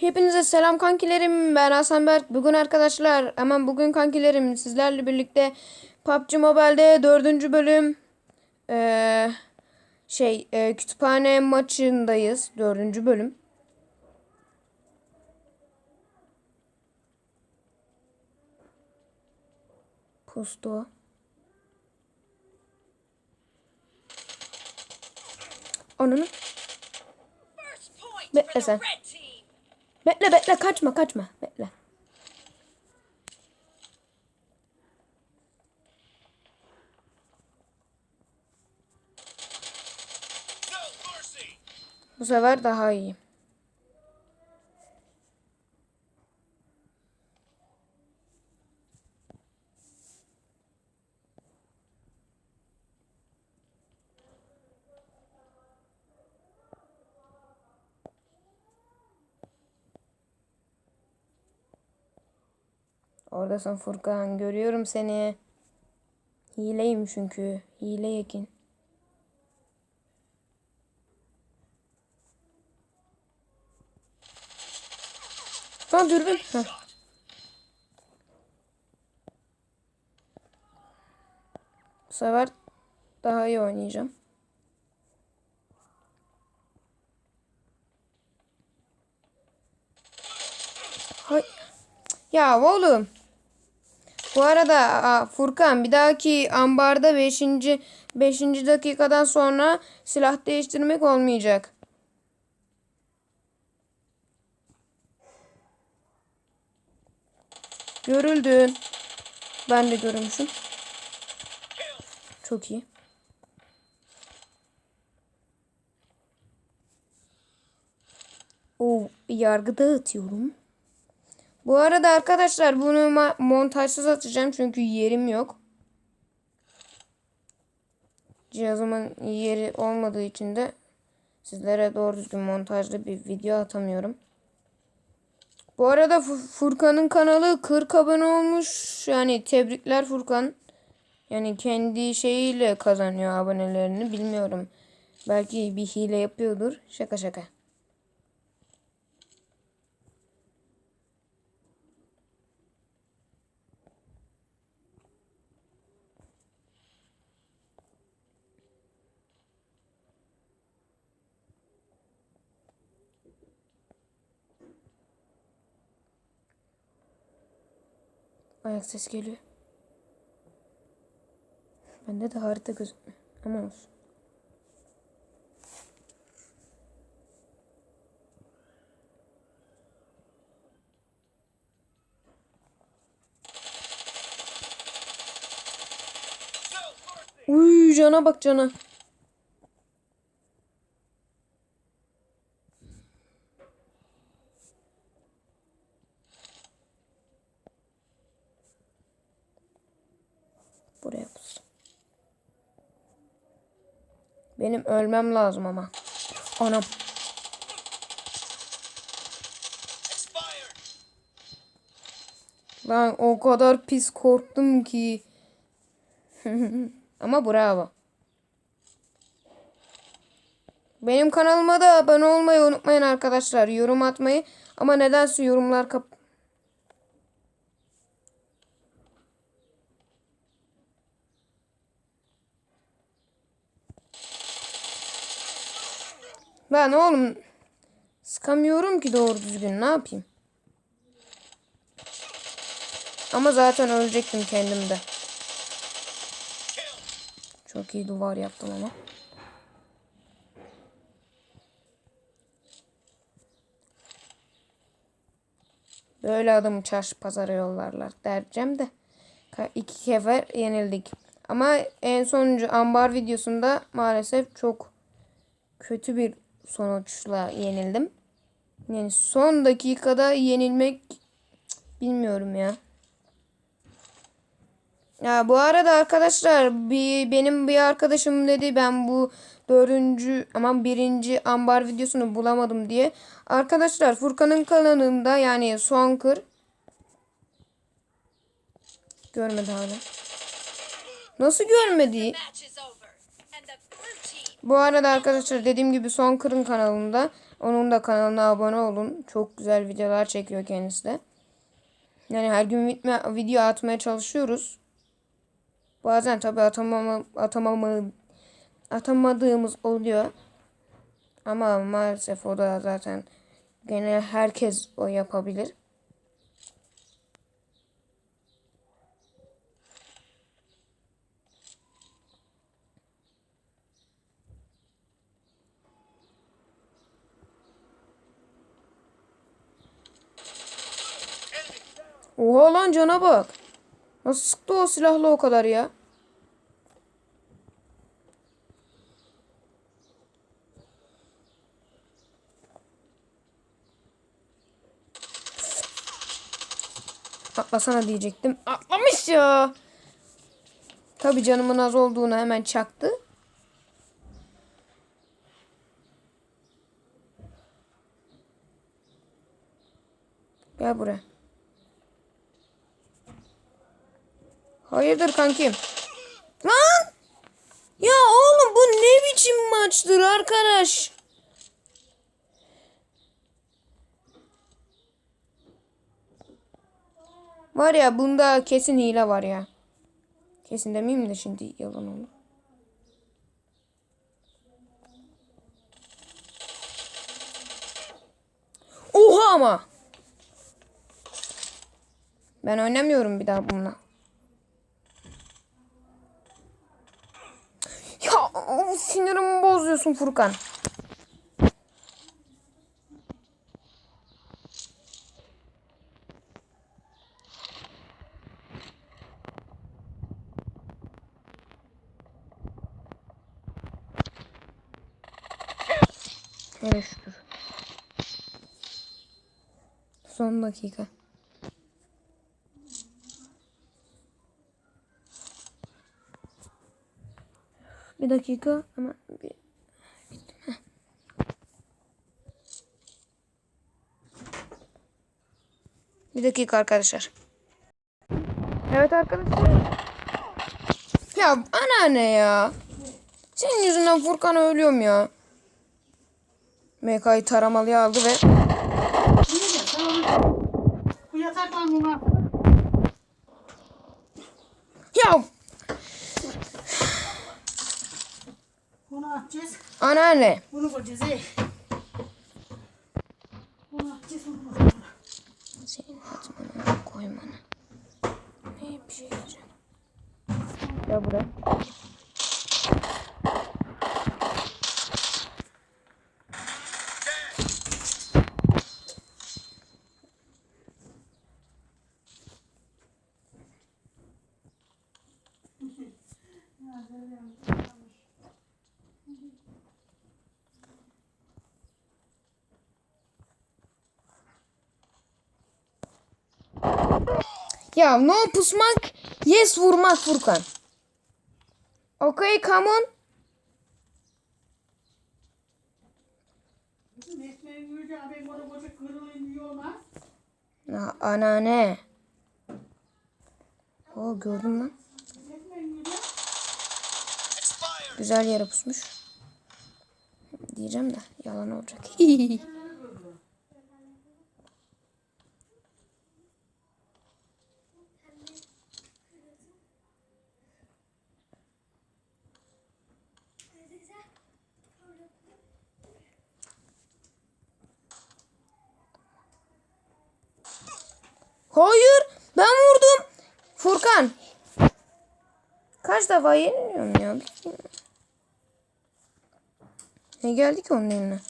Hepinize selam kankilerim. Ben Hasan Berk. Bugün arkadaşlar hemen bugün kankilerim sizlerle birlikte PUBG Mobile'de dördüncü bölüm eee, şey eee, kütüphane maçındayız. Dördüncü bölüm. Pustu. Ananı. Bekle sen. Bekle bekle kaçma kaçma. Bekle. Bu sefer daha iyi. Oradasın Furkan. Görüyorum seni. Hileyim çünkü. Hile yekin. Lan dürbün. Heh. Bu sefer daha iyi oynayacağım. Hay. Ya oğlum. Bu arada Furkan bir dahaki ambarda 5. 5. dakikadan sonra silah değiştirmek olmayacak. Görüldün. Ben de görmüşüm. Çok iyi. O yargı dağıtıyorum. Bu arada arkadaşlar bunu montajsız atacağım çünkü yerim yok. Cihazımın yeri olmadığı için de sizlere doğru düzgün montajlı bir video atamıyorum. Bu arada Fu- Furkan'ın kanalı 40 abone olmuş. Yani tebrikler Furkan. Yani kendi şeyiyle kazanıyor abonelerini bilmiyorum. Belki bir hile yapıyordur. Şaka şaka. Ayak ses geliyor. Bende de harita gözükmüyor. Ama olsun. Uy cana bak cana. Buraya pus. Benim ölmem lazım ama. Anam. Ben o kadar pis korktum ki. ama bravo. Benim kanalıma da abone olmayı unutmayın arkadaşlar. Yorum atmayı. Ama nedense yorumlar kap... Ben oğlum sıkamıyorum ki doğru düzgün. Ne yapayım? Ama zaten ölecektim kendimde. Çok iyi duvar yaptım ama. Böyle adamı çarşı pazara yollarlar dereceğim de. İki sefer yenildik. Ama en sonuncu ambar videosunda maalesef çok kötü bir sonuçla yenildim. Yani son dakikada yenilmek bilmiyorum ya. Ya bu arada arkadaşlar bir benim bir arkadaşım dedi ben bu dördüncü aman birinci ambar videosunu bulamadım diye. Arkadaşlar Furkan'ın kanalında yani son kır görmedi hala. Nasıl görmedi? Bu arada arkadaşlar dediğim gibi son kırın kanalında Onun da kanalına abone olun. Çok güzel videolar çekiyor kendisi de. Yani her gün video, atmaya çalışıyoruz. Bazen tabii atamama, atamama, atamadığımız oluyor. Ama maalesef o da zaten gene herkes o yapabilir. Oha lan cana bak. Nasıl sıktı o silahla o kadar ya? Atlasana diyecektim. Atlamış ya. Tabii canımın az olduğunu hemen çaktı. Gel buraya. Hayırdır kankim? Lan! Ya oğlum bu ne biçim maçtır arkadaş? Var ya bunda kesin hile var ya. Kesin demeyeyim de şimdi yalan olur. Oha ama. Ben oynamıyorum bir daha bununla. Of, sinirimi bozuyorsun Furkan. Hele şükür. Son dakika. Bir dakika ama bir... Bir dakika arkadaşlar. Evet arkadaşlar. Ya anneanne ya. Senin yüzünden Furkan ölüyorum ya. MK'yı taramalıya aldı ve bu yataktan buna ya atacağız. anneanne. Bunu koyacağız. ey. Bunu atacağız. Bunu koyacağız. Senin atmanı koymanı. Ne bir şey diyeceğim. Gel buraya. Ya no pusmak, yes vurmak Furkan. Okay, come on. Ya anneanne. O gördüm lan. Güzel yere pusmuş. Diyeceğim de yalan olacak. Hayır, ben vurdum. Furkan. Kaç defa yeniliyorum ya? Ne geldi ki onun eline?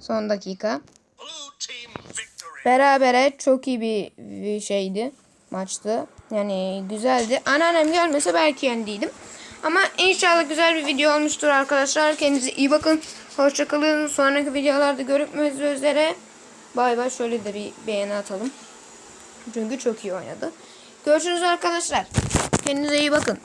Son dakika. Berabere çok iyi bir bir şeydi. Maçtı. Yani güzeldi. Anneannem gelmese belki yendiydim. Ama inşallah güzel bir video olmuştur arkadaşlar. Kendinize iyi bakın. Hoşçakalın. Sonraki videolarda görüşmek üzere. Bay bay. Şöyle de bir beğeni atalım. Çünkü çok iyi oynadı. Görüşürüz arkadaşlar. Kendinize iyi bakın.